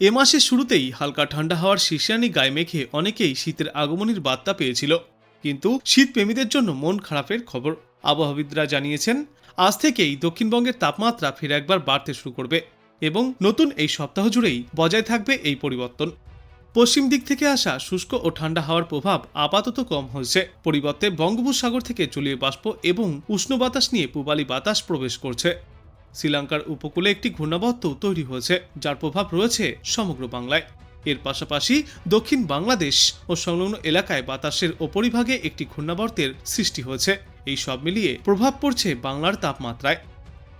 এ মাসের শুরুতেই হালকা ঠান্ডা হওয়ার শীর্ষানি গায়ে মেখে অনেকেই শীতের আগমনীর বার্তা পেয়েছিল। কিন্তু শীতপ্রেমীদের জন্য মন খারাপের খবর। আবহাওয়াবিদরা জানিয়েছেন, আজ থেকেই দক্ষিণবঙ্গের তাপমাত্রা ফের একবার বাড়তে শুরু করবে এবং নতুন এই সপ্তাহ জুড়েই বজায় থাকবে এই পরিবর্তন। পশ্চিম দিক থেকে আসা শুষ্ক ও ঠান্ডা হাওয়ার প্রভাব আপাতত কম হয়েছে। পরিবর্তে বঙ্গোপসাগর থেকে জলীয় বাষ্প এবং উষ্ণ বাতাস নিয়ে পূবালি বাতাস প্রবেশ করছে। শ্রীলঙ্কার উপকূলে একটি ঘূর্ণাবর্ত তৈরি হয়েছে, যার প্রভাব রয়েছে সমগ্র বাংলায়। এর পাশাপাশি দক্ষিণ বাংলাদেশ ও সংলগ্ন এলাকায় বাতাসের ওপরিভাগে একটি ঘূর্ণাবর্তের সৃষ্টি হয়েছে। এই সব মিলিয়ে প্রভাব পড়ছে বাংলার তাপমাত্রায়।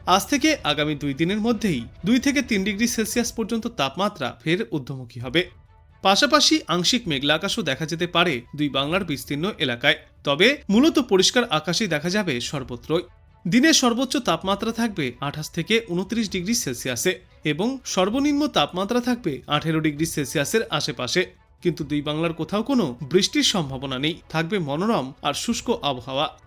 আজ থেকে আগামী দুই দিনের মধ্যেই দুই থেকে তিন ডিগ্রি সেলসিয়াস পর্যন্ত তাপমাত্রা ফের ঊর্ধ্বমুখী হবে। পাশাপাশি আংশিক মেঘলা আকাশও দেখা যেতে পারে দুই বাংলার বিস্তীর্ণ এলাকায়। তবে মূলত পরিষ্কার আকাশই দেখা যাবে সর্বত্রই। দিনের সর্বোচ্চ তাপমাত্রা থাকবে আঠাশ থেকে উনত্রিশ ডিগ্রি সেলসিয়াসে এবং সর্বনিম্ন তাপমাত্রা থাকবে আঠেরো ডিগ্রি সেলসিয়াসের আশেপাশে। কিন্তু দুই বাংলার কোথাও কোনো বৃষ্টির সম্ভাবনা নেই, থাকবে মনোরম আর শুষ্ক আবহাওয়া।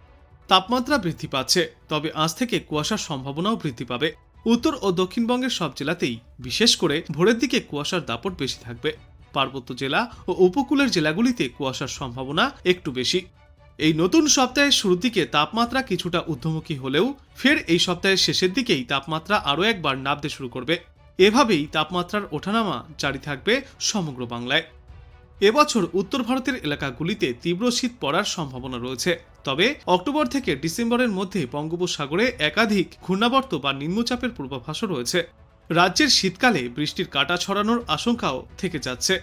তাপমাত্রা বৃদ্ধি পাচ্ছে, তবে আজ থেকে কুয়াশার সম্ভাবনাও বৃদ্ধি পাবে। উত্তর ও দক্ষিণবঙ্গের সব জেলাতেই, বিশেষ করে ভোরের দিকে কুয়াশার দাপট বেশি থাকবে। পার্বত্য জেলা ও উপকূলের জেলাগুলিতে কুয়াশার সম্ভাবনা একটু বেশি। এই নতুন সপ্তাহের শুরুর দিকে তাপমাত্রা কিছুটা ঊর্ধ্বমুখী হলেও ফের এই সপ্তাহের শেষের দিকেই তাপমাত্রা আরও একবার নামতে শুরু করবে। এভাবেই তাপমাত্রার ওঠানামা জারি থাকবে সমগ্র বাংলায়। এবছর উত্তর ভারতের এলাকাগুলিতে তীব্র শীত পড়ার সম্ভাবনা রয়েছে। তবে অক্টোবর থেকে ডিসেম্বরের মধ্যে বঙ্গোপসাগরে একাধিক ঘূর্ণাবর্ত বা নিম্নচাপের পূর্বাভাসও রয়েছে। রাজ্যের শীতকালে বৃষ্টির কাটা ছড়ানোর আশঙ্কাও থেকে যাচ্ছে।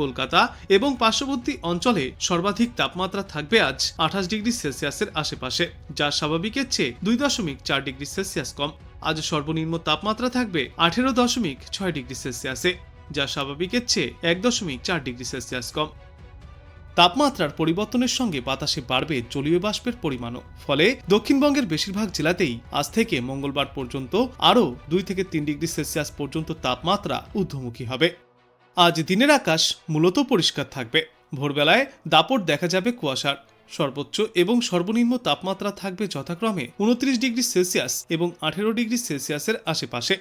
কলকাতা এবং পার্শ্ববর্তী অঞ্চলে সর্বাধিক তাপমাত্রা থাকবে আজ আঠাশ ডিগ্রি সেলসিয়াসের আশেপাশে, যা স্বাভাবিকের চেয়ে দুই দশমিক চার ডিগ্রি সেলসিয়াস কম। আজ সর্বনিম্ন তাপমাত্রা থাকবে আঠেরো দশমিক ছয় ডিগ্রি সেলসিয়াসে, যা স্বাভাবিকের চেয়ে এক দশমিক চার ডিগ্রি সেলসিয়াস কম। তাপমাত্রার পরিবর্তনের সঙ্গে বাতাসে বাড়বে জলীয় বাষ্পের পরিমাণও, ফলে দক্ষিণবঙ্গের বেশিরভাগ জেলাতেই আজ থেকে মঙ্গলবার পর্যন্ত আরও দুই থেকে তিন ডিগ্রি সেলসিয়াস পর্যন্ত তাপমাত্রা ঊর্ধ্বমুখী হবে। আজ দিনের আকাশ মূলত পরিষ্কার থাকবে। ভোরবেলায় দাপট দেখা যাবে কুয়াশার। সর্বোচ্চ এবং সর্বনিম্ন তাপমাত্রা থাকবে যথাক্রমে উনত্রিশ ডিগ্রি সেলসিয়াস এবং আঠেরো ডিগ্রি সেলসিয়াসের আশেপাশে।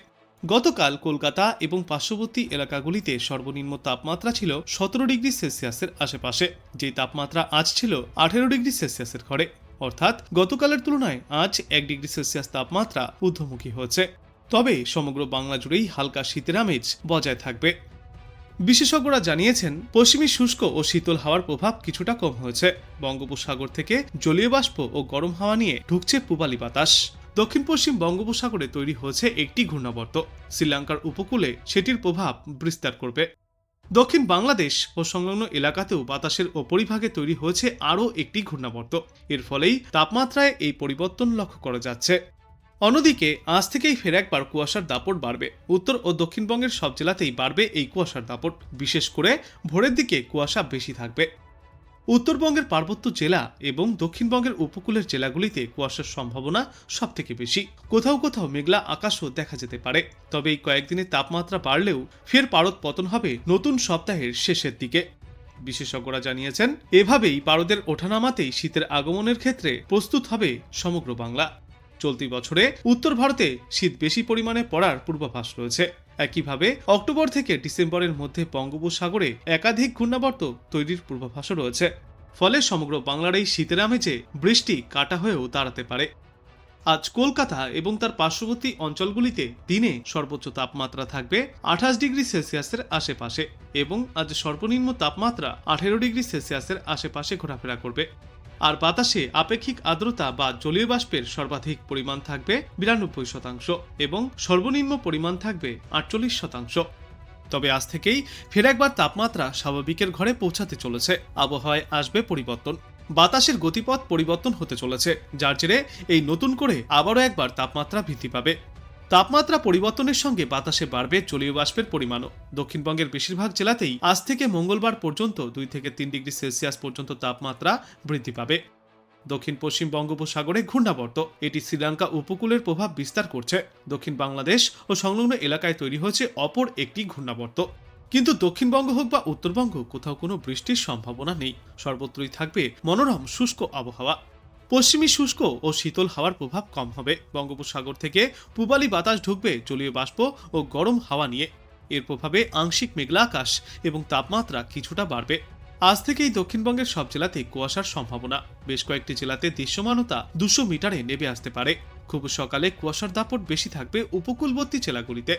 গতকাল কলকাতা এবং পার্শ্ববর্তী এলাকাগুলিতে সর্বনিম্ন তাপমাত্রা ছিল সতেরো ডিগ্রি সেলসিয়াসের আশেপাশে যে তাপমাত্রা আজ ছিল আঠেরো ডিগ্রি সেলসিয়াসের ঘরে। অর্থাৎ গতকালের তুলনায় আজ এক ডিগ্রি সেলসিয়াস তাপমাত্রা ঊর্ধ্বমুখী হয়েছে। তবে সমগ্র বাংলা জুড়েই হালকা শীতের আমেজ বজায় থাকবে। বিশেষজ্ঞরা জানিয়েছেন, পশ্চিমী শুষ্ক ও শীতল হাওয়ার প্রভাব কিছুটা কম হয়েছে। বঙ্গোপসাগর থেকে জলীয় বাষ্প ও গরম হাওয়া নিয়ে ঢুকছে পূবালি বাতাস। দক্ষিণ পশ্চিম বঙ্গোপসাগরে তৈরি হয়েছে একটি ঘূর্ণাবর্ত। শ্রীলঙ্কার উপকূলে সেটির প্রভাব বিস্তার করবে। দক্ষিণ বাংলাদেশ ও সংলগ্ন এলাকাতেও বাতাসের ওপরিভাগে তৈরি হয়েছে আরও একটি ঘূর্ণাবর্ত। এর ফলেই তাপমাত্রায় এই পরিবর্তন লক্ষ্য করা যাচ্ছে। অন্যদিকে, আজ থেকেই ফের একবার কুয়াশার দাপট বাড়বে। উত্তর ও দক্ষিণবঙ্গের সব জেলাতেই বাড়বে এই কুয়াশার দাপট। বিশেষ করে ভোরের দিকে কুয়াশা বেশি থাকবে। উত্তরবঙ্গের পার্বত্য জেলা এবং দক্ষিণবঙ্গের উপকূলের জেলাগুলিতে কুয়াশার সম্ভাবনা সব থেকে বেশি। কোথাও কোথাও মেঘলা আকাশও দেখা যেতে পারে। তবে এই কয়েকদিনের তাপমাত্রা বাড়লেও ফের পারদ পতন হবে নতুন সপ্তাহের শেষের দিকে। বিশেষজ্ঞরা জানিয়েছেন, এভাবেই পারদের ওঠানামাতেই শীতের আগমনের ক্ষেত্রে প্রস্তুত হবে সমগ্র বাংলা। চলতি বছরে উত্তর ভারতে শীত বেশি পরিমাণে পড়ার পূর্বাভাস রয়েছে। একইভাবে অক্টোবর থেকে ডিসেম্বরের মধ্যে বঙ্গোপসাগরে একাধিক ঘূর্ণাবর্ত তৈরির পূর্বাভাসও রয়েছে। ফলে সমগ্র বাংলার এই শীতের আমেজে বৃষ্টি কাটা হয়েও দাঁড়াতে পারে। আজ কলকাতা এবং তার পার্শ্ববর্তী অঞ্চলগুলিতে দিনে সর্বোচ্চ তাপমাত্রা থাকবে আঠাশ ডিগ্রি সেলসিয়াসের আশেপাশে এবং আজ সর্বনিম্ন তাপমাত্রা আঠেরো ডিগ্রি সেলসিয়াসের আশেপাশে ঘোরাফেরা করবে। আর বাতাসে আপেক্ষিক আর্দ্রতা বা জলীয় বাষ্পের সর্বাধিক পরিমাণ থাকবে বিরানব্বই শতাংশ এবং সর্বনিম্ন পরিমাণ থাকবে আটচল্লিশ শতাংশ। তবে আজ থেকেই ফের একবার তাপমাত্রা স্বাভাবিকের ঘরে পৌঁছাতে চলেছে। আবহাওয়ায় আসবে পরিবর্তন। বাতাসের গতিপথ পরিবর্তন হতে চলেছে, যার জেরে এই নতুন করে আবারও একবার তাপমাত্রা বৃদ্ধি পাবে। তাপমাত্রা পরিবর্তনের সঙ্গে বাতাসে বাড়বে জলীয় বাষ্পের পরিমাণও। দক্ষিণবঙ্গের বেশিরভাগ জেলাতেই আজ থেকে মঙ্গলবার পর্যন্ত দুই থেকে তিন ডিগ্রি সেলসিয়াস পর্যন্ত তাপমাত্রা বৃদ্ধি পাবে। দক্ষিণ পশ্চিম বঙ্গোপসাগরে ঘূর্ণাবর্ত। এটি শ্রীলঙ্কা উপকূলের প্রভাব বিস্তার করছে। দক্ষিণ বাংলাদেশ ও সংলগ্ন এলাকায় তৈরি হয়েছে অপর একটি ঘূর্ণাবর্ত। কিন্তু দক্ষিণবঙ্গ হোক বা উত্তরবঙ্গ, কোথাও কোনো বৃষ্টির সম্ভাবনা নেই। সর্বত্রই থাকবে মনোরম শুষ্ক আবহাওয়া। পশ্চিমী শুষ্ক ও শীতল হাওয়ার প্রভাব কম হবে। বঙ্গোপসাগর থেকে পূবালি বাতাস ঢুকবে জলীয় বাষ্প ও গরম হাওয়া নিয়ে। এর প্রভাবে আংশিক মেঘলা আকাশ এবং তাপমাত্রা কিছুটা বাড়বে। আজ থেকেই দক্ষিণবঙ্গের সব জেলাতে কুয়াশার সম্ভাবনা। বেশ কয়েকটি জেলাতে দৃশ্যমানতা দুশো মিটারে নেমে আসতে পারে। খুব সকালে কুয়াশার দাপট বেশি থাকবে উপকূলবর্তী জেলাগুলিতে।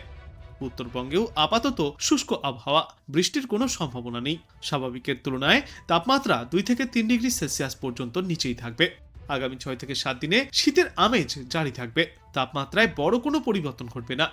উত্তরবঙ্গেও আপাতত শুষ্ক আবহাওয়া। বৃষ্টির কোনো সম্ভাবনা নেই। স্বাভাবিকের তুলনায় তাপমাত্রা দুই থেকে তিন ডিগ্রি সেলসিয়াস পর্যন্ত নিচেই থাকবে। আগামী ছয় থেকে সাত দিনে শীতের আমেজ জারি থাকবে। তাপমাত্রায় বড় কোনো পরিবর্তন ঘটবে না।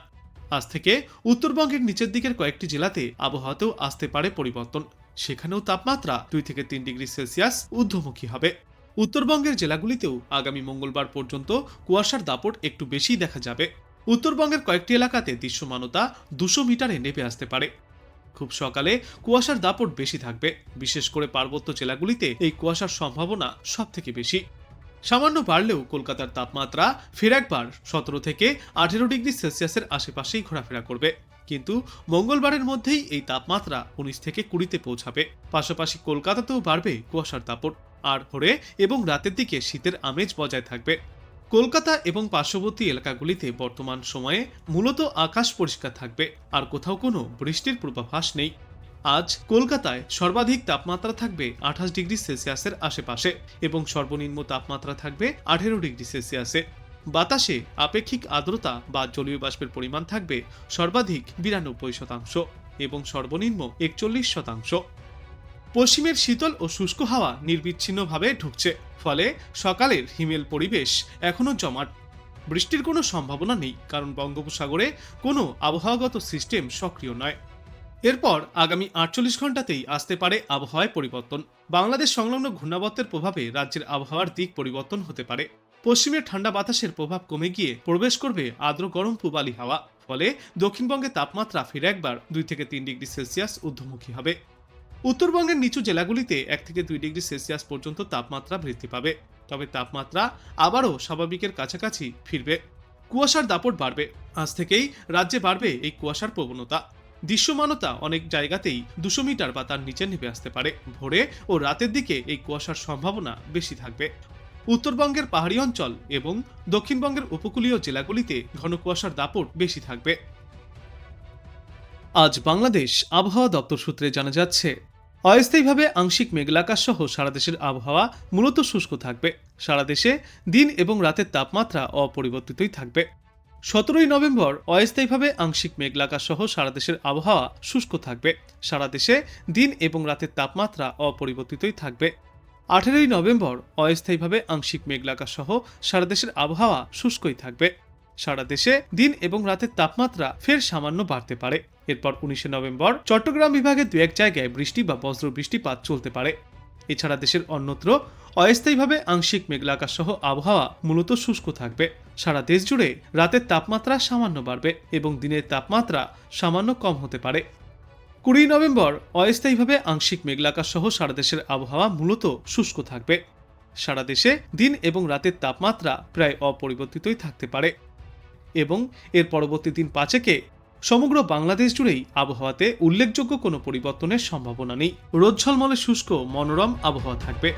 আজ থেকে উত্তরবঙ্গের নিচের দিকের কয়েকটি জেলাতে আবহাওয়াতেও আসতে পারে পরিবর্তন। সেখানেও তাপমাত্রা দুই থেকে তিন ডিগ্রি সেলসিয়াস ঊর্ধ্বমুখী হবে। উত্তরবঙ্গের জেলাগুলিতেও আগামী মঙ্গলবার পর্যন্ত কুয়াশার দাপট একটু বেশি দেখা যাবে। উত্তরবঙ্গের কয়েকটি এলাকাতে দৃশ্যমানতা দুশো মিটারে নেমে আসতে পারে। খুব সকালে কুয়াশার দাপট বেশি থাকবে। বিশেষ করে পার্বত্য জেলাগুলিতে এই কুয়াশার সম্ভাবনা সব থেকে বেশি। সামান্য বাড়লেও কলকাতার তাপমাত্রা ফের একবার সতেরো থেকে আঠেরো ডিগ্রি সেলসিয়াসের আশেপাশেই ঘোরাফেরা করবে। কিন্তু মঙ্গলবারের মধ্যেই এই তাপমাত্রা উনিশ থেকে কুড়িতে পৌঁছাবে। পাশাপাশি কলকাতাতেও বাড়বে কুয়াশার দাপট। আর ভোরে এবং রাতের দিকে শীতের আমেজ বজায় থাকবে। কলকাতা এবং পার্শ্ববর্তী এলাকাগুলিতে বর্তমান সময়ে মূলত আকাশ পরিষ্কার থাকবে। আর কোথাও কোনো বৃষ্টির পূর্বাভাস নেই। আজ কলকাতায় সর্বাধিক তাপমাত্রা থাকবে আঠাশ ডিগ্রি সেলসিয়াসের আশেপাশে এবং সর্বনিম্ন তাপমাত্রা থাকবে আঠেরো ডিগ্রি সেলসিয়াসে। বাতাসে আপেক্ষিক আর্দ্রতা বা জলীয় বাষ্পের পরিমাণ থাকবে সর্বাধিক বিরানব্বই শতাংশ এবং সর্বনিম্ন একচল্লিশ শতাংশ। পশ্চিমের শীতল ও শুষ্ক হাওয়া নির্বিচ্ছিন্নভাবে ঢুকছে, ফলে সকালের হিমেল পরিবেশ এখনও জমাট। বৃষ্টির কোনো সম্ভাবনা নেই, কারণ বঙ্গোপসাগরে কোনো আবহাওয়াগত সিস্টেম সক্রিয় নয়। এরপর আগামী আটচল্লিশ ঘন্টাতেই আসতে পারে আবহাওয়ায় পরিবর্তন। বাংলাদেশ সংলগ্ন ঘূর্ণাবর্তের প্রভাবে রাজ্যের আবহাওয়ার দিক পরিবর্তন হতে পারে। পশ্চিমের ঠান্ডা বাতাসের প্রভাব কমে গিয়ে প্রবেশ করবে আর্দ্র গরম পূবালি হাওয়া। ফলে দক্ষিণবঙ্গে তাপমাত্রা ফিরে একবার দুই থেকে তিন ডিগ্রি সেলসিয়াস ঊর্ধ্বমুখী হবে। উত্তরবঙ্গের নিচু জেলাগুলিতে এক থেকে দুই ডিগ্রি সেলসিয়াস পর্যন্ত তাপমাত্রা বৃদ্ধি পাবে। তবে তাপমাত্রা আবারও স্বাভাবিকের কাছাকাছি ফিরবে। কুয়াশার দাপট বাড়বে। আজ থেকেই রাজ্যে বাড়বে এই কুয়াশার প্রবণতা। দৃশ্যমানতা অনেক জায়গাতেই দুশো মিটার বা তার নিচে নেমে আসতে পারে। ভোরে ও রাতের দিকে এই কুয়াশার সম্ভাবনা বেশি থাকবে। উত্তরবঙ্গের পাহাড়ি অঞ্চল এবং দক্ষিণবঙ্গের উপকূলীয় জেলাগুলিতে ঘন কুয়াশার দাপট বেশি থাকবে। আজ বাংলাদেশ আবহাওয়া দপ্তর সূত্রে জানা যাচ্ছে, অস্থায়ীভাবে আংশিক মেঘলাকাশ সহ সারা দেশের আবহাওয়া মূলত শুষ্ক থাকবে। সারা দেশে দিন এবং রাতের তাপমাত্রা অপরিবর্তিতই থাকবে। সতেরোই নভেম্বর অস্থায়ীভাবে আংশিক মেঘলাকাশ সহ সারা দেশের আবহাওয়া শুষ্ক থাকবে। সারা দেশে দিন এবং রাতের তাপমাত্রা অপরিবর্তিতই থাকবে। আঠেরোই নভেম্বর অস্থায়ীভাবে আংশিক মেঘলাকাশ সহ সারা দেশের আবহাওয়া শুষ্কই থাকবে। সারা দেশে দিন এবং রাতের তাপমাত্রা ফের সামান্য বাড়তে পারে। এরপর উনিশে নভেম্বর চট্টগ্রাম বিভাগে দু এক জায়গায় বৃষ্টি বা বজ্র বৃষ্টিপাত চলতে পারে। এছাড়া দেশের অন্যত্র অস্থায়ীভাবে আংশিক মেঘলাকাশ সহ আবহাওয়া মূলত শুষ্ক থাকবে। সারা দেশ জুড়ে রাতের তাপমাত্রা সামান্য বাড়বে এবং দিনের তাপমাত্রা সামান্য কম হতে পারে। কুড়ি নভেম্বর অস্থায়ীভাবে আংশিক মেঘলাকাশ সহ সারা দেশের আবহাওয়া মূলত শুষ্ক থাকবে। সারা দেশে দিন এবং রাতের তাপমাত্রা প্রায় অপরিবর্তিতই থাকতে পারে। এবং এর পরবর্তী দিন পাঁচেকে সমগ্র বাংলাদেশ জুড়েই আবহাওয়াতে উল্লেখযোগ্য কোনো পরিবর্তনের সম্ভাবনা নেই। রোদ ঝলমলে শুষ্ক, মনোরম আবহাওয়া থাকবে।